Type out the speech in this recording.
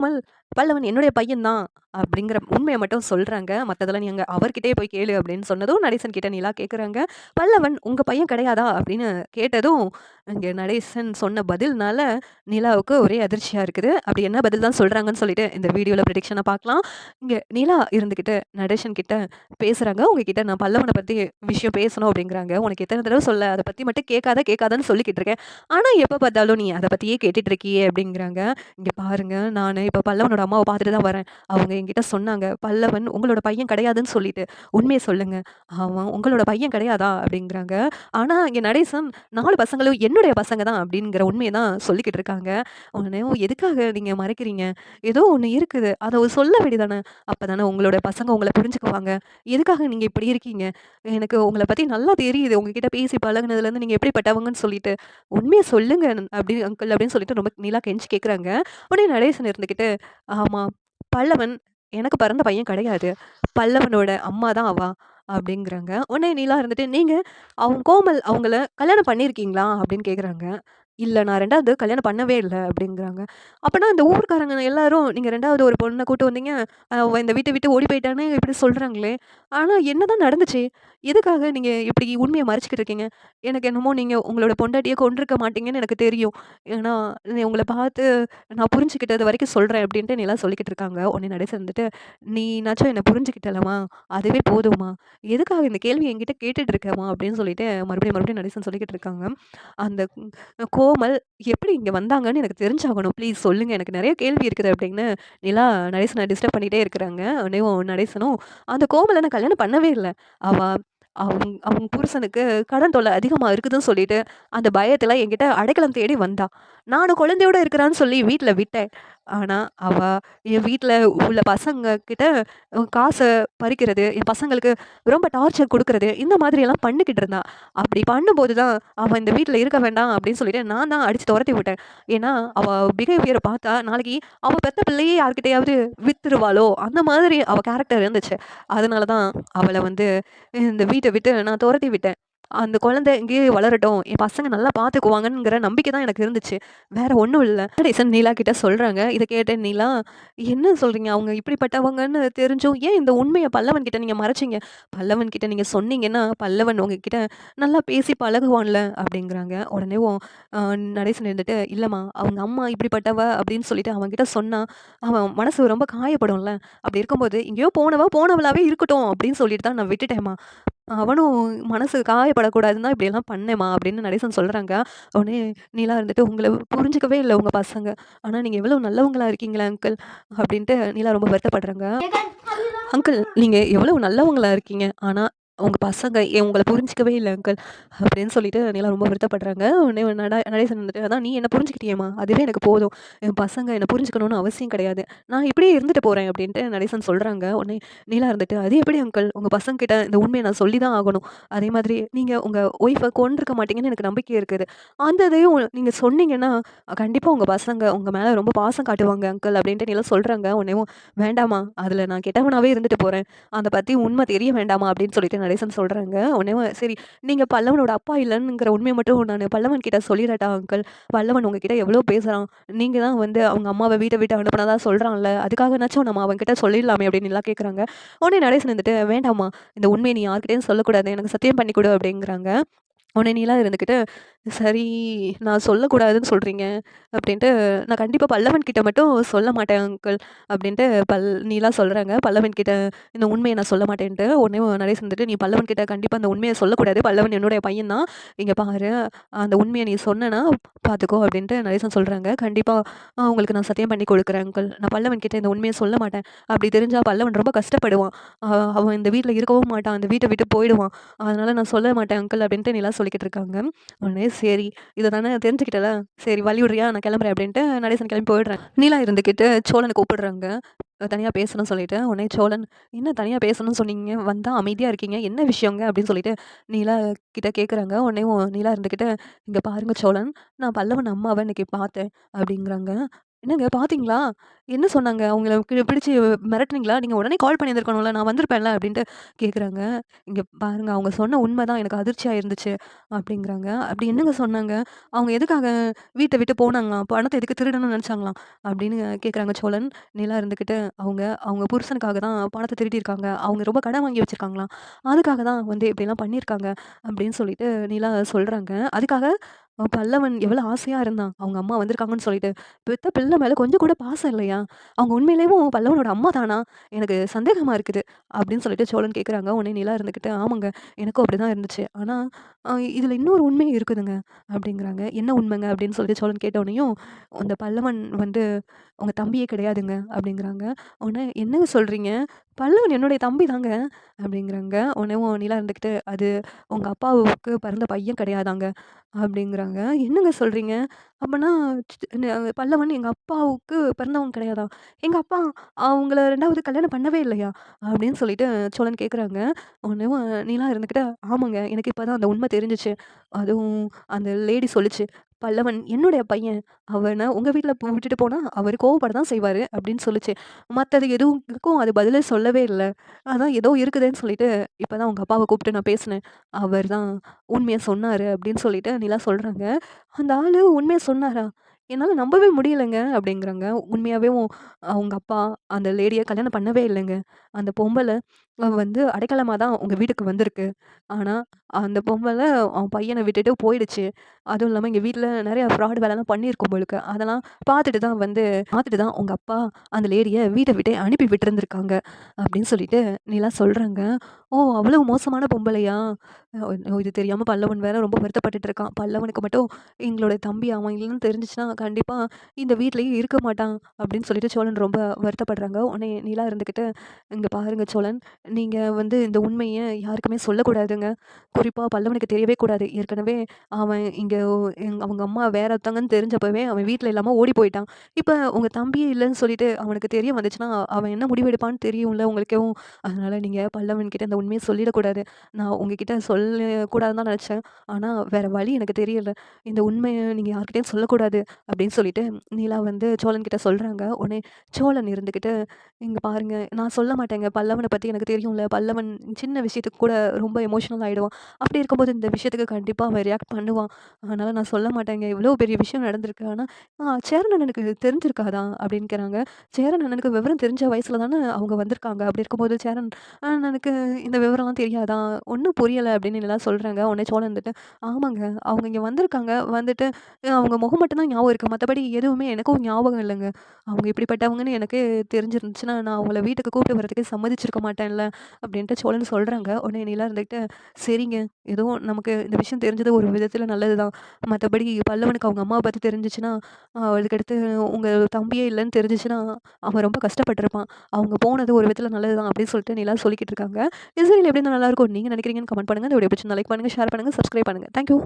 மல் பல்லவன் என்னுடைய பையன் தான் அப்படிங்கிற உண்மையை மட்டும் சொல்கிறாங்க மற்றதெல்லாம் நீங்கள் அவர்கிட்டே போய் கேளு அப்படின்னு சொன்னதும், நடேசன் கிட்ட நிலா கேட்குறாங்க. பல்லவன் உங்கள் பையன் கிடையாதா? அப்படின்னு கேட்டதும், இங்கே நடேசன் சொன்ன பதில்னால நிலாவுக்கு ஒரே அதிர்ச்சியாக இருக்குது. அப்படி என்ன பதில் தான் சொல்கிறாங்கன்னு சொல்லிட்டு இந்த வீடியோவில் ப்ரடிக்ஷனை பார்க்கலாம். இங்கே நிலா இருந்துகிட்டு நடேசன் கிட்ட பேசுகிறாங்க உங்ககிட்ட நான் பல்லவனை பற்றி விஷயம் பேசணும் அப்படிங்கிறாங்க. உனக்கு எத்தனை தடவை சொல்ல அதை பற்றி மட்டும் கேட்காத கேட்காதன்னு சொல்லிக்கிட்டு இருக்கேன். ஆனால் எப்போ பார்த்தாலும் நீ அதை பற்றியே கேட்டுட்டு இருக்கியே அப்படிங்கிறாங்க. இங்கே பாருங்கள் நான் இப்போ பல்லவனோட அம்மாவ பார்த்துட்டு தான் வரேன். அவங்க என்கிட்ட சொன்னாங்க. பல்லவன் உங்களோட பையன் கிடையாதுன்னு சொல்லிட்டு. உண்மையை சொல்லுங்க. ஆமாம் உங்களோட பையன் கிடையாதா? அப்படிங்கிறாங்க. ஆனால் இங்கே நடேசன் நாலு பசங்களும் என்னுடைய பசங்க தான் அப்படிங்கிற உண்மையை தான் சொல்லிக்கிட்டு இருக்காங்க. உடனே எதுக்காக நீங்கள் மறைக்கிறீங்க? ஏதோ ஒன்று இருக்குது. அதை சொல்ல வேண்டியதானே. அப்பதானே உங்களோட பசங்க உங்களை புரிஞ்சுக்குவாங்க. எதுக்காக நீங்கள் இப்படி இருக்கீங்க? எனக்கு உங்களை பற்றி நல்லா தெரியுது. உங்ககிட்ட பேசி பழகுனதுலேருந்து நீங்கள் எப்படிப்பட்டவங்கன்னு சொல்லிட்டு. உண்மையை சொல்லுங்க அப்படி அங்கிள் அப்படின்னு சொல்லிட்டு ரொம்ப நீலா கெஞ்சி கேட்குறாங்க. உடனே நடேசன் இருந்துக்கிட்டு ஆமாம் பல்லவன் எனக்கு பிறந்த பையன் கிடையாது. பல்லவனோட அம்மா தான் அவா அப்படிங்கிறாங்க. உடனே நீலா இருந்துட்டு, நீங்கள் அவங்க கோமல் அவங்கள கல்யாணம் பண்ணியிருக்கீங்களா? அப்படின்னு கேட்குறாங்க. இல்லை நான் ரெண்டாவது கல்யாணம் பண்ணவே இல்லை அப்படிங்கிறாங்க. அப்போனா இந்த ஊர்க்காரங்க எல்லாரும் நீங்கள் ரெண்டாவது ஒரு பொண்ணை கூட்டு வந்தீங்க. இந்த வீட்டை விட்டு ஓடி போயிட்டான்னு இப்படி சொல்கிறாங்களே ஆனால் என்ன தான் நடந்துச்சு? எதுக்காக நீங்கள் இப்படி உண்மையை மறைச்சிக்கிட்டு இருக்கீங்க? எனக்கு என்னமோ நீங்கள் உங்களோட பொண்டாட்டிய கொண்டிருக்க மாட்டீங்கன்னு எனக்கு தெரியும். ஏன்னா உங்களை பார்த்து நான் புரிஞ்சுக்கிட்டது வரைக்கும் சொல்கிறேன் அப்படின்ட்டு எல்லாம் சொல்லிக்கிட்டு இருக்காங்க. உன்னை நடேசன் வந்துட்டு, நீனாச்சும் என்னை புரிஞ்சுக்கிட்டலாமா அதுவே போதும்மா. எதுக்காக இந்த கேள்வி என்கிட்ட கேட்டுட்டு இருக்கம்மா அப்படின்னு சொல்லிட்டு மறுபடியும் மறுபடியும் நடேசன் சொல்லிக்கிட்டு இருக்காங்க. அந்த கோ கோமல் எப்படி இங்கே வந்தாங்கன்னு எனக்கு தெரிஞ்சாகணும். ப்ளீஸ் சொல்லுங்கள் எனக்கு நிறைய கேள்வி இருக்குது அப்படின்னு நிலா நடேசனை டிஸ்டர்ப் பண்ணிகிட்டே இருக்கிறாங்க. உடனேயும் நடேசனும், அந்த கோமலை நான் கல்யாணம் பண்ணவே இல்லை அவள் அவங்க அவங்க புருஷனுக்கு கடன் தொல்லை அதிகமாக இருக்குதுன்னு சொல்லிட்டு, அந்த பயத்தில் என்கிட்ட அடைக்கலம் தேடி வந்தா. நானும் குழந்தையோட இருக்கிறான்னு சொல்லி வீட்டில் விட்டேன். ஆனால் அவள் என் வீட்டில் உள்ள பசங்கக்கிட்ட காசை பறிக்கிறது, என் பசங்களுக்கு ரொம்ப டார்ச்சர் கொடுக்கறது இந்த மாதிரியெல்லாம் பண்ணிக்கிட்டு இருந்தா. அப்படி பண்ணும்போது தான், அவள் இந்த வீட்டில் இருக்க வேண்டாம் அப்படின்னு சொல்லிட்டு நான் தான் அடித்து துரத்தி விட்டேன். ஏன்னா, அவள் பிஹேவியர பார்த்தா நாளைக்கு அவள் பெத்த பிள்ளையே யார்கிட்டையாவது வித்துருவாளோ, அந்த மாதிரி அவள் கேரக்டர் இருந்துச்சு. அதனால தான் அவளை வந்து இந்த வீட்டை விட்டு நான் துரத்தி விட்டேன். அந்த குழந்தை இங்கேயே வளரட்டும். என் பசங்க நல்லா பார்த்துக்குவாங்கங்கிற நம்பிக்கை தான் எனக்கு இருந்துச்சு. வேற ஒன்றும் இல்லை நடேசன் நிலா கிட்ட சொல்கிறாங்க இதை கேட்ட நிலா, என்ன சொல்கிறீங்க அவங்க இப்படிப்பட்டவங்கன்னு தெரிஞ்சும் ஏன் இந்த உண்மையை பல்லவன் கிட்ட நீங்கள் மறைச்சீங்க? பல்லவன் கிட்ட நீங்கள் சொன்னீங்கன்னா, பல்லவன் உங்ககிட்ட நல்லா பேசி பழகுவான்ல அப்படிங்கிறாங்க. உடனேவும் நடேசன் இருந்துட்டு, இல்லைம்மா அவங்க அம்மா இப்படிப்பட்டவ அப்படின்னு சொல்லிட்டு அவன்கிட்ட சொன்னா, அவன் மனசு ரொம்ப காயப்படும்ல. அப்படி இருக்கும்போது, எங்கேயோ போனவ போனவளாவே இருக்கட்டும் அப்படின்னு சொல்லிட்டு தான் நான் விட்டுட்டேம்மா அவனும் மனசு காயப்படக்கூடாதுன்னு தான் இப்படியெல்லாம் பண்ணேன்ம்மா அப்படின்னு நடேசன் சொல்றாங்க. உடனே நிலா இருந்துட்டு, உங்கள புரிஞ்சுக்கவே இல்ல உங்க பசங்க. ஆனா நீங்க எவ்வளோ நல்லவங்களா இருக்கீங்களே அங்கிள் அப்படின்ட்டு நிலா ரொம்ப வருத்தப்படுறாங்க. அங்கிள் நீங்க எவ்வளோ நல்லவங்களா இருக்கீங்க. ஆனா உங்கள் பசங்க உங்களை புரிஞ்சிக்கவே புரிஞ்சுக்கவே அங்கிள் அப்படின்னு சொல்லிட்டு நீலாம் ரொம்ப வருத்தப்படுறாங்க. உடனே நட நடேசன் வந்துட்டு, அதான் நீ என்னை புரிஞ்சுக்கிட்டியேம்மா. அதுவே எனக்கு போதும். என் பசங்க என்னை புரிஞ்சுக்கணும்னு அவசியம் கிடையாது. நான் இப்படியே இருந்துட்டு போகிறேன் அப்படின்ட்டு நடேசன் சொல்கிறாங்க உடனே நீலா இருந்துட்டு, அது எப்படி அங்கிள் உங்கள் பசங்க கிட்ட இந்த உண்மையை நான் சொல்லி தான் ஆகணும். அதே மாதிரி நீங்கள் உங்கள் ஒய்ஃபை கொண்டிருக்க மாட்டீங்கன்னு எனக்கு நம்பிக்கை இருக்குது. அந்த இதையும் நீங்கள் சொன்னீங்கன்னா, கண்டிப்பாக உங்கள் பசங்க உங்கள் மேலே ரொம்ப பாசம் காட்டுவாங்க அங்கிள் அப்படின்ட்டு நீலாம் சொல்கிறாங்க உடனேவும் வேண்டாமா அதில் நான் கெட்டவனாகவே இருந்துட்டு போகிறேன் அதை பற்றி உண்மை தெரிய வேண்டாமா அப்படின்னு சொல்லிட்டு நடேசன் சொல்கிறாங்க உடனே சரி நீங்கள் பல்லவனோட அப்பா இல்லைங்கிற உண்மையை மட்டும் நான் பல்லவன் கிட்ட சொல்லிடட்டா அங்கிள். பல்லவன் உங்ககிட்ட எவ்வளோ பேசுகிறான் நீங்கள் தான் வந்து அவங்க அம்மாவை வீட்டை விட்டு அனுப்புனதா சொல்கிறான்ல அதுக்காகனாச்சும் நம்ம அவன்கிட்ட சொல்லிடலாமே அப்படின்னு எல்லாம் கேட்குறாங்க. உடனே நடேசன் வந்துட்டு, வேண்டாம்மா. இந்த உண்மையை நீ யார்கிட்டையும் சொல்லக்கூடாது. எனக்கு சத்தியம் பண்ணி கொடு அப்படிங்கிறாங்க. உடனே நீலாம் இருந்துக்கிட்டு சரி நான் சொல்லக்கூடாதுன்னு சொல்கிறீங்க அப்படின்ட்டு, நான் கண்டிப்பாக பல்லவன் கிட்ட மட்டும் சொல்ல மாட்டேன் அங்கிள் அப்படின்ட்டு பல் நீலாம் சொல்கிறாங்க பல்லவன் கிட்ட இந்த உண்மையை நான் சொல்ல மாட்டேன்ட்டு. உடனே நிறைய வந்துட்டு, நீ பல்லவன் கிட்ட கண்டிப்பாக அந்த உண்மையை சொல்லக்கூடாது. பல்லவன் என்னுடைய பையன் தான். இங்கே பாரு அந்த உண்மையை நீ சொன்னேன்னா பார்த்துக்கோ அப்படின்ட்டு நடேசன் சொல்கிறாங்க கண்டிப்பாக உங்களுக்கு நான் சத்தியம் பண்ணி கொடுக்குறேன் அங்கிள். நான் பல்லவன் கிட்ட இந்த உண்மையை சொல்ல மாட்டேன். அப்படி தெரிஞ்சால் பல்லவன் ரொம்ப கஷ்டப்படுவான். அவன் இந்த வீட்டில் இருக்கவும் மாட்டான். அந்த வீட்டை விட்டு போயிடுவான். அதனால் நான் சொல்ல மாட்டேன் அங்கிள் அப்படின்ட்டு நீலாம் சொல்லிக்கிட்டு இருக்காங்க. உடனே சரி இதை தானே தெரிஞ்சுக்கிட்டல. சரி வழி விடுறியா? நான் கிளம்புறேன் அப்படின்ட்டு நடேசன் கிளம்பி போயிடுறேன் நிலா இருந்துக்கிட்டு சோழனை கூப்பிடுறாங்க. தனியாக பேசணும்னு சொல்லிட்டு. உடனே சோழன், என்ன தனியாக பேசணும்னு சொன்னீங்க? வந்தால் அமைதியாக இருக்கீங்க. என்ன விஷயங்க? அப்படின்னு சொல்லிட்டு நிலா கிட்ட கேட்குறாங்க. உடனே நிலா இருந்துக்கிட்டு இங்கே பாருங்க சோழன், நான் பல்லவன் அம்மாவை இன்னைக்கு பார்த்தேன் அப்படிங்கிறாங்க. "என்னங்க பார்த்தீங்களா? என்ன சொன்னாங்க? அவங்கள கி பிடிச்சு மிரட்டுனீங்களா? நீங்க உடனே கால் பண்ணியிருந்திருக்கணும்ல. நான் வந்திருப்பேன்ல." அப்படின்ட்டு கேட்குறாங்க. "இங்க பாருங்க அவங்க சொன்ன உண்ம தான் எனக்கு அதிர்ச்சியா இருந்துச்சு." அப்படிங்கிறாங்க. "அப்படி என்னங்க சொன்னாங்க? அவங்க எதுக்காக வீட்ட விட்டு போனாங்களாம்? பணத்த எதுக்கு திருடணும்னு நெனச்சாங்களாம்?" அப்படின்னு கேட்குறாங்க சோழன். நிலா இருந்துகிட்டு, "அவங்க அவங்க புருஷனுக்காக தான் பணத்த திருடியிருக்காங்க. அவங்க ரொம்ப கடன் வாங்கி வச்சிருக்காங்களாம். அதுக்காக தான் வந்து இப்படிலாம் பண்ணியிருக்காங்க." அப்படின்னு சொல்லிட்டு நிலா சொல்றாங்க. அதுக்காக பல்லவன் எவ்வளோ ஆசையாக இருந்தான். அவங்க அம்மா வந்திருக்காங்கன்னு சொல்லிட்டு. பெத்த பிள்ளை மேலே கொஞ்சம் கூட பாசம் இல்லையா? அவங்க உண்மையிலேயும் பல்லவனோட அம்மா தானா? எனக்கு சந்தேகமாக இருக்குது. அப்படின்னு சொல்லிட்டு சோழன் கேட்குறாங்க. உடனே நிலா இருந்துகிட்டு, "ஆமாங்க. எனக்கும் அப்படி தான் இருந்துச்சு. ஆனால் இதில் இன்னொரு உண்மையும் இருக்குதுங்க." அப்படிங்கிறாங்க. "என்ன உண்மைங்க?" அப்படின்னு சொல்லிட்டு சோழன் கேட்டோடனையும் "அந்த பல்லவன் வந்து உங்கள் தம்பியே கிடையாதுங்க." அப்படிங்கிறாங்க. உடனே, "என்னங்க சொல்கிறீங்க பல்லவன் என்னுடைய தம்பி தாங்க." அப்படிங்கிறாங்க. உடனேவும் நிலா இருந்துக்கிட்டு "அது உங்கள் அப்பாவுக்கு பிறந்த பையன் கிடையாதாங்க." அப்படிங்கிறாங்க. "என்னங்க சொல்கிறீங்க அப்பன்னா பல்லவன் எங்கள் அப்பாவுக்கு பிறந்தவங்க கிடையாதா? எங்கள் அப்பா அவங்கள ரெண்டாவது கல்யாணம் பண்ணவே இல்லையா?" அப்படின்னு சொல்லிட்டு சோழன் கேட்குறாங்க. உடனேவும் நிலா இருந்துக்கிட்டு "ஆமாங்க. எனக்கு இப்போ தான் அந்த உண்மை தெரிஞ்சுச்சு. அதுவும் அந்த லேடி சொல்லுச்சு. பல்லவன் என்னுடைய பையன். அவனை உங்கள் வீட்டில் விட்டுட்டு போனால் அவர் கோவப்பட தான் செய்வார் அப்படின்னு சொல்லிச்சு மற்றது எதுவுக்கும் அது பதிலே சொல்லவே இல்லை அதான் ஏதோ இருக்குதுன்னு சொல்லிட்டு, இப்போ தான் உங்கள் அப்பாவை கூப்பிட்டு நான் பேசினேன். அவர் தான் உண்மையை சொன்னார் அப்படின்னு சொல்லிட்டு நிலா சொல்கிறாங்க அந்த ஆள் உண்மையை சொன்னாரா? என்னால் நம்பவே முடியலைங்க அப்படிங்கிறாங்க. உண்மையாகவே அவங்க அப்பா அந்த லேடியை கல்யாணம் பண்ணவே இல்லைங்க அந்த பொம்பளை வந்து அடைக்கலமாக தான் உங்கள் வீட்டுக்கு வந்திருக்கு. ஆனால் அந்த பொம்பளை அவன் பையனை விட்டுட்டு போயிடுச்சு. அதுவும் இல்லாமல் எங்கள் வீட்டில் நிறைய ஃப்ராடு வேலைலாம் பண்ணியிருக்கும் போலுக்கு. அதெல்லாம் பார்த்துட்டு தான் வந்து பார்த்துட்டு தான் உங்கள் அப்பா அந்த லேடியை வீட்டை விட்டே அனுப்பி விட்டுருந்துருக்காங்க. அப்படின்னு சொல்லிட்டு நீலாம் சொல்கிறாங்க "ஓ! அவ்வளோ மோசமான பொம்பளையா? இது தெரியாமல் பல்லவன் வேற ரொம்ப வருத்தப்பட்டுட்டு இருக்கான். பல்லவனுக்கு மட்டும் எங்களோட தம்பி அவன் இல்லைன்னு தெரிஞ்சுச்சுன்னா, கண்டிப்பாக இந்த வீட்லேயும் இருக்க மாட்டான்." அப்படின்னு சொல்லிட்டு சோழன் ரொம்ப வருத்தப்படுறாங்க. உடனே நிலா இருந்துக்கிட்டு இங்கே பாருங்க சோழன், நீங்கள் வந்து இந்த உண்மையை யாருக்குமே சொல்லக்கூடாதுங்க. குறிப்பாக பல்லவனுக்கு தெரியவே கூடாது. ஏற்கனவே அவன் இங்கே எங் அவங்க அம்மா வேற ஒருத்தவங்கன்னு தெரிஞ்சப்பவே அவன் வீட்டில் இல்லாமல் ஓடி போயிட்டான். இப்போ உங்கள் தம்பியே இல்லைன்னு சொல்லிட்டு அவனுக்கு தெரிய வந்துச்சுன்னா, அவன் என்ன முடிவு எடுப்பான்னு தெரியும்ல உங்களுக்கும். அதனால் நீங்கள் பல்லவன்கிட்ட இந்த உண்மையை சொல்லிடக்கூடாது. நான் உங்ககிட்ட சொல்லக்கூடாதுன்னு தான் நினச்சேன் ஆனால் வேறு வழி எனக்கு தெரியல. இந்த உண்மையை நீங்கள் யார்கிட்டயும் சொல்லக்கூடாது." அப்படின்னு சொல்லிட்டு நீலா வந்து சோழன் சொல்கிறாங்க உடனே சோழன் இருந்துக்கிட்டு இங்கே பாருங்கள் நான் சொல்ல மாட்டேங்க. பல்லவனை பற்றி எனக்கு தெரியும்ல. பல்லவன் சின்ன விஷயத்துக்கு கூட ரொம்ப எமோஷனல் ஆகிடுவான் அப்படி இருக்கும்போது இந்த விஷயத்துக்கு கண்டிப்பாக அவன் ரியாக்ட் பண்ணுவான். அதனால் நான் சொல்ல மாட்டேங்க. இவ்வளோ பெரிய விஷயம் நடந்திருக்கு. ஆனால் சேரன் அண்ணனுக்கு தெரிஞ்சிருக்காதா?" அப்படின்னுக்கிறாங்க. சேரன் அண்ணனுக்கு விவரம் தெரிஞ்ச வயசுல தானே அவங்க வந்திருக்காங்க. அப்படி இருக்கும்போது சேரன் அண்ணனுக்கு இந்த விவரம்லாம் தெரியாதா? ஒன்றும் புரியலை அப்படின்னு எல்லாம் சொல்கிறாங்க உடனே சோழன் வந்துட்டு, "ஆமாங்க. அவங்க இங்கே வந்திருக்காங்க. வந்துட்டு அவங்க முகம் மட்டும் தான் ஞாபகம் இருக்குது மற்றபடி எதுவுமே எனக்கும் ஞாபகம் இல்லைங்க அவங்க இப்படிப்பட்டவங்கன்னு எனக்கே தெரிஞ்சிருந்துச்சுன்னா, நான் அவங்கள வீட்டுக்கு கூப்பிட்டு வரதுக்கு சம்மதிச்சிருக்க மாட்டேன்ல." அப்படின்ட்டு சோழன் சொல்கிறாங்க உடனே நிலா இருந்துக்கிட்டு "சரிங்க. ஏதோ நமக்கு இந்த விஷயம் தெரிஞ்சது ஒரு விதத்தில் நல்லது தான். மற்றபடி பல்லவனுக்கு அவங்க அம்மாவை பற்றி தெரிஞ்சுச்சுன்னா, அதுக்கடுத்து உங்கள் தம்பியே இல்லைன்னு தெரிஞ்சுச்சுன்னா, அவன் ரொம்ப கஷ்டப்பட்டிருப்பான் அவங்க போனது ஒரு விதத்தில் நல்லது தான்." அப்படின்னு சொல்லிட்டு நிலா சொல்லிக்கிட்டு இருக்காங்க. இசையில் எப்படி இருந்தா நல்லாயிருக்கும் நீங்க நினைக்கிறீங்கன்னு கமெண்ட் பண்ணுங்க. இந்த வீடியோ பிடிச்சி லைக் பண்ணுங்கள் ஷேர் பண்ணுங்கள் சப்ஸ்கிரைப் பண்ணுங்க. Thank you.